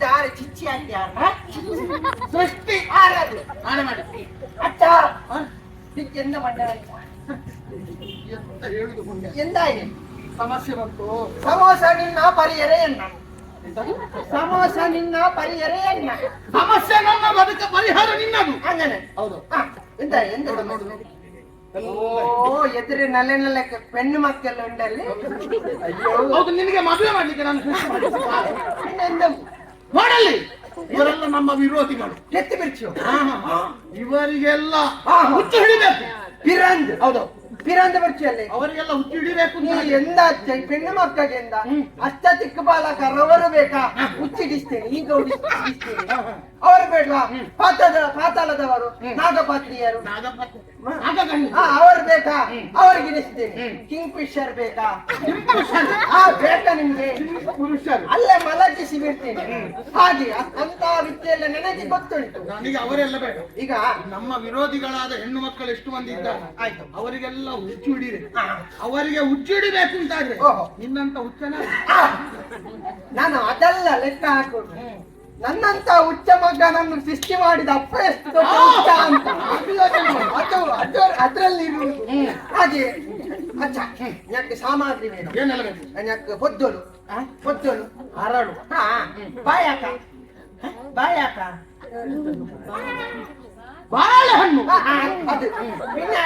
ದಾರ ಚಿಚ್ಚಿ ಅಂದ ಸೃಷ್ಟಿ ಆರಾದ್ರು ಮಾಡಿ ಅಚ್ಚ ಸಮಸ್ಯೆ ಬಂತು ಸಮೋಸ ನಿನ್ನ ಪರಿಹರ ಎನ್ನ ಸಮೋಸ ನಿನ್ನ ಪರಿಹರ ಎನ್ನ ಸಮಸ್ಯೆ ನನ್ನ ಬದುಕ ಪರಿಹಾರ ನಿನ್ನದು ಹಂಗನೆ ಹೌದು ಎಂತ ಎಂತ ನೋಡು ಓ ಎದುರು ನಲೆ ನಲೆ ಪೆಣ್ಣು ಮಕ್ಕಳು ಉಂಡಲ್ಲಿ ಅಯ್ಯೋ ಹೌದು ನಿನಗೆ ಮದುವೆ ಮಾಡ್ಲಿಕ್ಕೆ ನಾನು ನಮ್ಮ ವಿರೋಧಿಗಳು. ಎತ್ತಿ ಬಿರ್ಚು. ಇವರಿಗೆಲ್ಲ ಹುಚ್ಚು ಹಿಡಿಬೇಕು. ಪಿರಂದ್. ಹೌದು. ಪಿರಂದ್ ಬರ್ಚಿಯಲ್ಲಿ ಅವರಿಗೆಲ್ಲ ಹುಚ್ಚು ಹಿಡಿಬೇಕು ನೀ ಎಂದ ಅಚ್ಚ- ಹೆಣ್ಣು ಮಕ್ಕಳಿಂದ ಅಷ್ಟ ಚಿಕ್ಕ ಬಾಲಕ ರವರು ಬೇಕಾ? ಹುಚ್ಚಿಡಿಸ್ತೇನೆ ಈಗ ಅವರು ಬೇಡವಾ? ಪಾತದ ಪಾತಾಳದವರು ನಾಗಪಾತ್ರಿಯರು. ನಾಗಪತ್ತೆ. ಅವರು ಬೇಕಾ? ಅವ್ರಿಗೆ ಇಳಿಸ್ತೀನಿ ಕಿಂಗ್ ಫಿಶರ್ ಬೇಕಾ? ಆ ಬೇಕಾ ನಿಮ್ಗೆ? ಪುರುಷರು ಅಲ್ಲೇ ಮಲಗಿಸಿ ಬಿಡ್ತೀನಿ. ಹಾಗೆ ಅಂತ ವಿದ್ಯೆಲ್ಲ ನನಗೆ ಗೊತ್ತುಂಟು. ನನಗೆ ಅವರೆಲ್ಲ ಬೇಡ. ಈಗ? ನಮ್ಮ ವಿರೋಧಿಗಳಾದ ಹೆಣ್ಣು ಮಕ್ಕಳು ಎಷ್ಟು ಮಂದಿ ಇದ್ದಾರೆ? ಆಯ್ತು. ಅವರಿಗೆಲ್ಲ ಹುಚ್ಚು ಹಿಡಿರಿ. ಅವರಿಗೆ ಹುಚ್ಚು ಹಿಡಿಬೇಕು ಅಂತಾದ್ರೆ. ನಿನ್ನಂತ ಹುಚ್ಚನ ನಾನು ಅದೆಲ್ಲ ಲೆಕ್ಕ ಹಾಕೋದು. ನನ್ನಂತ ಉಚ್ಚ ಮಗನನ್ನು ಸೃಷ್ಟಿ ಮಾಡಿದ ಅಪ್ಪ ಎಷ್ಟು ದೊಡ್ಡ ಅಂತ. ಅದು ಅದು ಅದ್ರಲ್ಲಿ ಇರುವುದು. ಹಾಗೆ ಅಚ್ಚ ಯಾಕೆ ಸಾಮಗ್ರಿ ಬೇಕು ಏನೆಲ್ಲ ಬೇಕು? ಯಾಕೆ ಪೊದ್ದಲು ಪೊದ್ದಲು ಹರಳು ಹಾ. ಬಾಯಾಕ. ಬಾಯಾಕ. வாழ ஹண்ணு அது பின்ன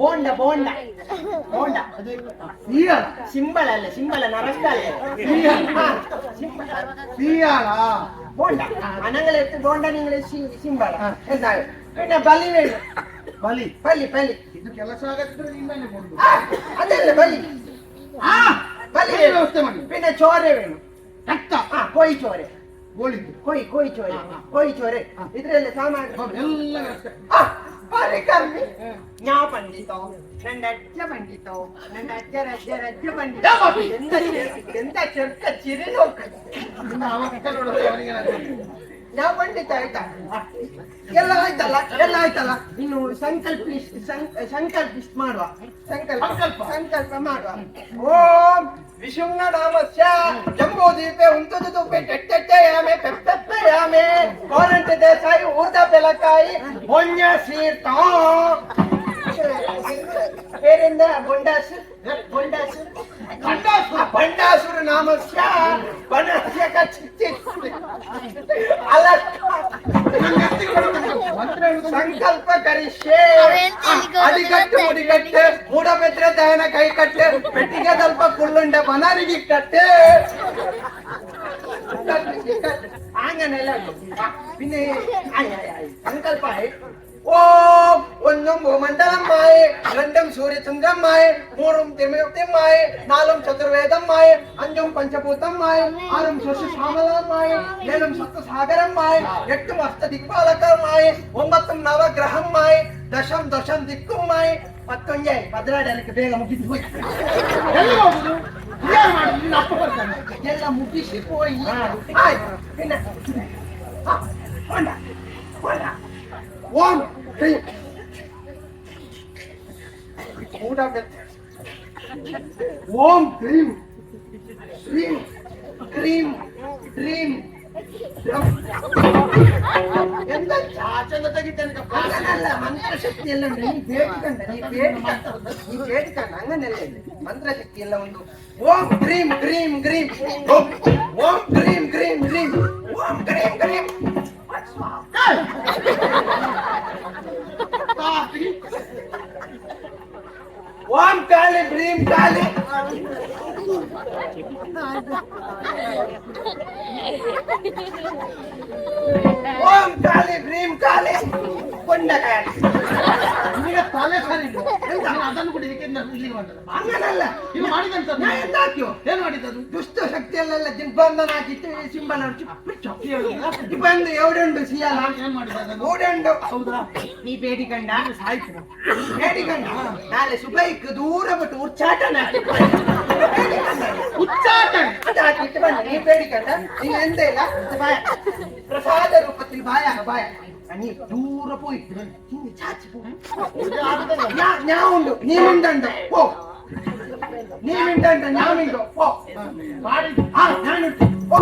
போண்டா போண்டா. போண்டா. அது சீயாளா சிம்பள அல்ல சிம்பள நரங்கால. சீயாளா சீயாளா போண்டா. அனங்களை எடுத்து போண்டா நீங்களே சிம்பளா பின்ன பலி வேணும். பலி. பலி பலி. ಇದು ಕೆಲಸ ಆಗದಿದ್ರೆ ನೀನೇ ಕೊಡು ಅದಲ್ಲ ಬಲಿ ಹಾ ಬಲಿ ವ್ಯವಸ್ಥೆ ಮಾಡಿ ಪಿನ್ನ ಚೋರೆ ವೇಣು ರಕ್ತ ಹಾ ಕೋಯಿ ಚೋರೆ ಕೊಯ್ ಕೊಯ್ ಚೋರೆ. ಕೊಯ್ ಚೋರೆ. ಇದರಲ್ಲಿ ಸಾಮಾನ್ಯ ಎಲ್ಲ ಅರೆ ಕರ್ಮಿ. ಜ್ಞಾ ಎಂತ ಎಂತ ಚರ್ಕ ಚಿರಿನೋ ನಾ ಪಂಡಿತ ಆಯ್ತಾ? ಎಲ್ಲ ಆಯ್ತಲ್ಲ? ಎಲ್ಲ ಆಯ್ತಲ್ಲ? ಇನ್ನು ಸಂಕಲ್ಪ ಸಂಕಲ್ಪ ಮಾಡುವ. ಸಂಕಲ್ಪ ಸಂಕಲ್ಪ. ಮಾಡುವ. ಓಂ ವಿಶುಂಗ ನಾಮಸ್ಯ ಜಂಬೂ ದೀಪೆ ಉಂಟುದು ತುಪ್ಪೆ ಕೆಟ್ಟೆಟ್ಟೆಯಾಮೆ ಪೆಪ್ಪೆಪ್ಪೆಯಾಮೆ. ಕೋರಂಟ ದೇಸಾಯಿ ಊಟ ಬೆಲಕಾಯಿ ಮೊಂಜ ಸೀರ್ತ பேர் என்ன பொண்டாசு பொண்டாசு பண்டாசுர நாமஸ்யா பண்டாசிய கச்சிச்சி அலக்கா ಸಂಕಲ್ಪ ಕರಿಷ್ಯೆ ಅಡಿಗಟ್ಟು ಮುಡಿಗಟ್ಟು ಮೂಡಬಿದ್ರೆ ದಯನ ಕೈ ಕಟ್ಟು ಪೆಟ್ಟಿಗೆ ಸ್ವಲ್ಪ ಕುಳ್ಳುಂಡೆ ಬನಾರಿಗೆ ಕಟ್ಟು ಆಂಗನೆಲ್ಲ ಸಂಕಲ್ಪ ಓ తుంగం భూమండలమ్మాయి రెండం సూర్యచంద్రమ్మాయి మూడు తిరుమలమ్మాయి నాలుగు చతుర్వేదమ్మాయి అంజం పంచభూతమ్మాయి ఆరం శశి శ్యామలమ్మాయి ఏడు సప్త సాగరమ్మాయి ఎట్టు అష్ట దిక్పాలకమ్మాయి ಒಂಬತ್ತು ನವಗ್ರಹಮ್ಮಾಯಿ ದಶಂ ದಶಂ ದಿಕ್ಕಮ್ಮಾಯಿ ಪತ್ತೊಂಜೆ ಪದ್ರಾಡಕ್ಕೆ ಬೇಗ ಮುಗಿದು ಹೋಯ್ತು ಎಲ್ಲಿ ಹೋಗುದು ಎಲ್ಲ ಮುಗಿಸಿ ಹೋಯ್ ಆಯ್ತು ಓಂ ಊಟ ಓಂ ಕ್ರೀಂ ಕ್ರೀಂ ಕ್ರೀಂ ಕ್ರೀಂ. ಎಂತ ಚಾಚಂದ ತೆಗಿತಾನಪ್ಪ ಅದನ್ನಲ್ಲ ಮಂತ್ರ ಶಕ್ತಿ ಎಲ್ಲ ನೀ ಬೇಡಿಕಂಡ ನೀ ಬೇಡಿಕಂಡ ನೀ ಬೇಡಿಕಂಡ ಹಂಗನೆಲ್ಲ ಇಲ್ಲ ಮಂತ್ರ ಶಕ್ತಿ ಎಲ್ಲ ಒಂದು. ಓಂ ಕ್ರೀಂ ಕ್ರೀಂ ಕ್ರೀಂ. ಓಂ ಓಂ ಕ್ರೀಂ ಕಾಳಿ. ಕೊಂಡ ನಿಮಗೆ ತಲೆ ಸರಿ ಇಲ್ಲ. ಅದನ್ನು ಕೂಡ ಇದಕ್ಕೆ. ಹಂಗನಲ್ಲ. ಇದು ಮಾಡಿದಂತ ನಾ ಎಂತ ಹಾಕ್ಯೋ? ಏನ್ ಮಾಡಿದ್ದದು? ದುಷ್ಟ ಶಕ್ತಿಯಲ್ಲೆಲ್ಲ ದಿಗ್ಬಂಧನ ಹಾಕಿಟ್ಟು ಸಿಂಬಲ್ ಬಂದು ಎವಡುಂಡು ಸಿಯಲ್ಲ ಏನ್ ಮಾಡಿದ್ದದು ಓಡುಂಡು. ಹೌದಾ? ನೀ ಬೇಡಿಕಂಡ ಸಾಯ್ತು ಬೇಡಿಕಂಡ ನಾಳೆ ಸುಬೈಕ್ ದೂರ ಬಿಟ್ಟು ಉಚ್ಚಾಟನ ಉಚ್ಚಾಟ വിട്ട് വന്നു നീ പേടിക്കണ്ട. നീ എന്തേല പ്രസാദ രൂപത്തിൽ ഭയാണ് ഭയാണ് നീ ദൂരെ പോയി. നീ ചാച്ചി പോ ഞാൻ ഞാൻ ഉണ്ട്? നീ മിണ്ടണ്ട. പോ. നീ മിണ്ടണ്ട. ഞാൻ മിണ്ടോ? പോ. ആ ഞാനുണ്ട് പോ.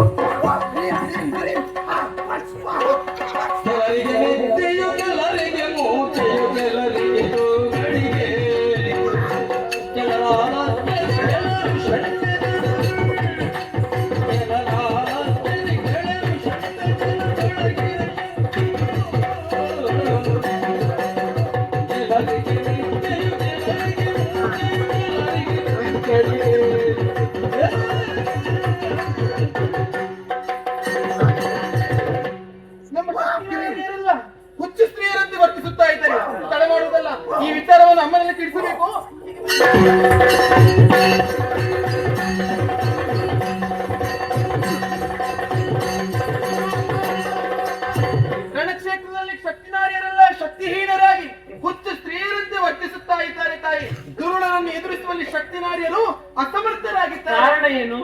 ಹುಚ್ಚು ಸ್ತ್ರೀಯರಂತೆ ವರ್ತಿಸುತ್ತಾ ಇದ್ದಾರೆ. ತಡೆ ಮಾಡುವುದಲ್ಲ ಈ ವಿಚಾರವನ್ನು ಅಮ್ಮನಲ್ಲಿ ತಿಳಿಸಬೇಕು. ಶಕ್ತಿನಾರಿಯರು ಅಸಮರ್ಥರಾಗಿದ್ದಾರೆ ಕಾರಣ ಏನು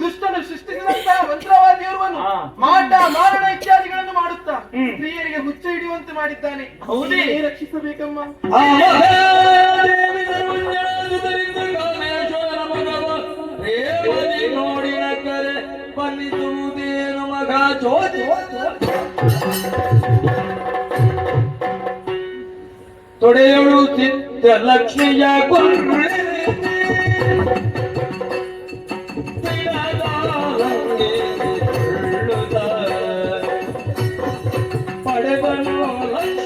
ದುಷ್ಟನು ಸೃಷ್ಟಿಸಿದಂತಹ ಮಂತ್ರವಾದಿಯವರನ್ನು ಇರುವನು ಮಾಟ ಮಾರಣ ಇತ್ಯಾದಿಗಳನ್ನು ಮಾಡುತ್ತಾ. ಸ್ತ್ರೀಯರಿಗೆ ಹುಚ್ಚ ಹಿಡಿಯುವಂತೆ ಮಾಡಿದ್ದಾನೆ ಹೌದೇ? ರಕ್ಷಿಸಬೇಕಮ್ಮ ಬಂದಿಸುವುದೇನು ಮಗ ಚೋದಿ ತೊಡೆಯಳು ಚಿತ್ತ ಲಕ್ಷ್ಮಿಯ ಗುರುಳೆ জীবন